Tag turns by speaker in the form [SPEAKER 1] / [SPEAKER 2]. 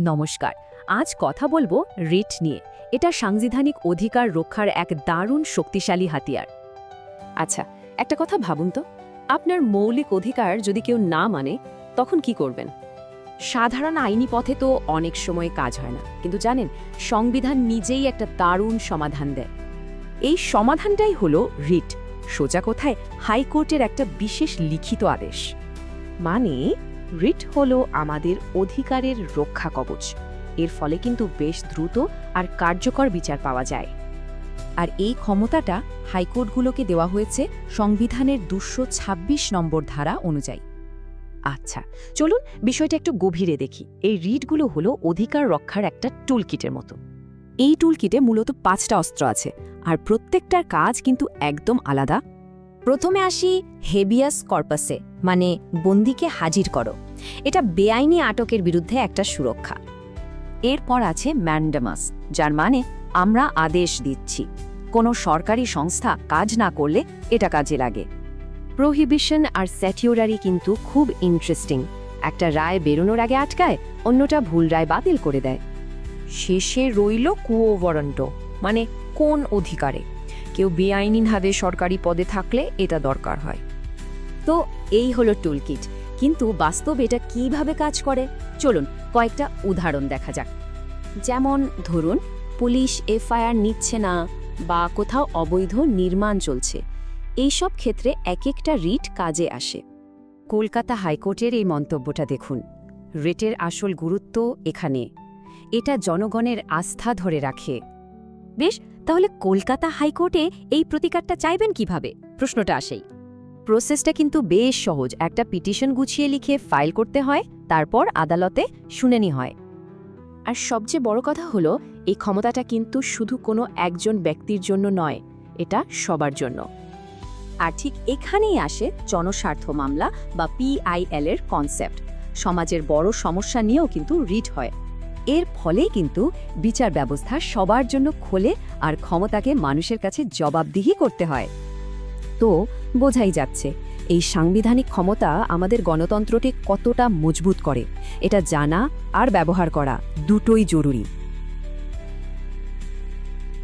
[SPEAKER 1] নমস্কার। আজ কথা বলব রিট নিয়ে। এটা সাংবিধানিক অধিকার রক্ষার এক দারুণ শক্তিশালী হাতিয়ার। আচ্ছা একটা কথা ভাবুন তো। আপনার মৌলিক অধিকার যদি কেউ না মানে তখন কি করবেন? সাধারণ আইনি পথে তো অনেক সময় কাজ হয় না। কিন্তু জানেন, সংবিধান নিজেই একটা দারুণ সমাধান দেয়। এই সমাধানটাই হলো রিট। সোজা কোথায় হাইকোর্টের একটা বিশেষ লিখিত আদেশ। মানে রিট হল আমাদের অধিকারের রক্ষা কবচ। এর ফলে কিন্তু বেশ দ্রুত আর কার্যকর বিচার পাওয়া যায়। আর এই ক্ষমতাটা হাইকোর্টগুলোকে দেওয়া হয়েছে সংবিধানের দুশো ২৬ নম্বর ধারা অনুযায়ী। আচ্ছা চলুন বিষয়টা একটু গভীরে দেখি। এই রিটগুলো হলো অধিকার রক্ষার একটা টুলকিটের মতো। এই টুলকিটে মূলত পাঁচটা অস্ত্র আছে, আর প্রত্যেকটার কাজ কিন্তু একদম আলাদা। প্রথমে আসি হেবিয়াস কর্পাসে মানে বন্দিকে হাজির করো। এটা বেআইনি আটকের বিরুদ্ধে একটা সুরক্ষা। এরপর আছে ম্যান্ডামাস, যার মানে আমরা আদেশ দিচ্ছি। কোনো সরকারি সংস্থা কাজ না করলে এটা কাজে লাগে। প্রহিবিশন আর স্যাটিওরারি কিন্তু খুব ইন্টারেস্টিং। একটা রায় বেরোনোর আগে আটকায়, অন্যটা ভুল রায় বাতিল করে দেয়। শেষে রইল কুয়ো কুয়োবরণ্ট মানে কোন অধিকারে? কেউ বেআইনিভাবে সরকারি পদে থাকলে এটা দরকার হয়। তো এই হলো টুলকিট। কিন্তু বাস্তব এটা কীভাবে কাজ করে? চলুন, কয়েকটা উদাহরণ দেখা যাক। যেমন, ধরুন, পুলিশ, এফআইআর নিচ্ছে না বা কোথাও অবৈধ নির্মাণ চলছে। এইসব ক্ষেত্রে এক একটা রিট কাজে আসে। কলকাতা হাইকোর্টের এই মন্তব্যটা দেখুন। রেটের আসল গুরুত্ব এখানে। এটা জনগণের আস্থা ধরে রাখে। বেশ, তাহলে কলকাতা হাইকোর্টে এই প্রতিকারটা চাইবেন কীভাবে? প্রশ্নটা আসেই। প্রসেসটা কিন্তু বেশ সহজ। একটা পিটিশন গুছিয়ে লিখে ফাইল করতে হয়, তারপর আদালতে শুনানি হয়। আর সবচেয়ে বড় কথা হলো, এই ক্ষমতাটা কিন্তু শুধু কোনো একজন ব্যক্তির জন্য নয়, এটা সবার জন্য। আর ঠিক এখানেই আসে জনস্বার্থ মামলা বা পিআইএল এর কনসেপ্ট সমাজের বড় সমস্যা নিয়েও কিন্তু রিট হয়। এর ফলে কিন্তু বিচার ব্যবস্থা সবার জন্য খোলে আর ক্ষমতাকে মানুষের কাছে জবাবদিহি করতে হয়। তো বোঝাই যাচ্ছে, এই সাংবিধানিক ক্ষমতা আমাদের গণতন্ত্রটি কতটা মজবুত করে, এটা জানা আর ব্যবহার করা দুটোই জরুরি।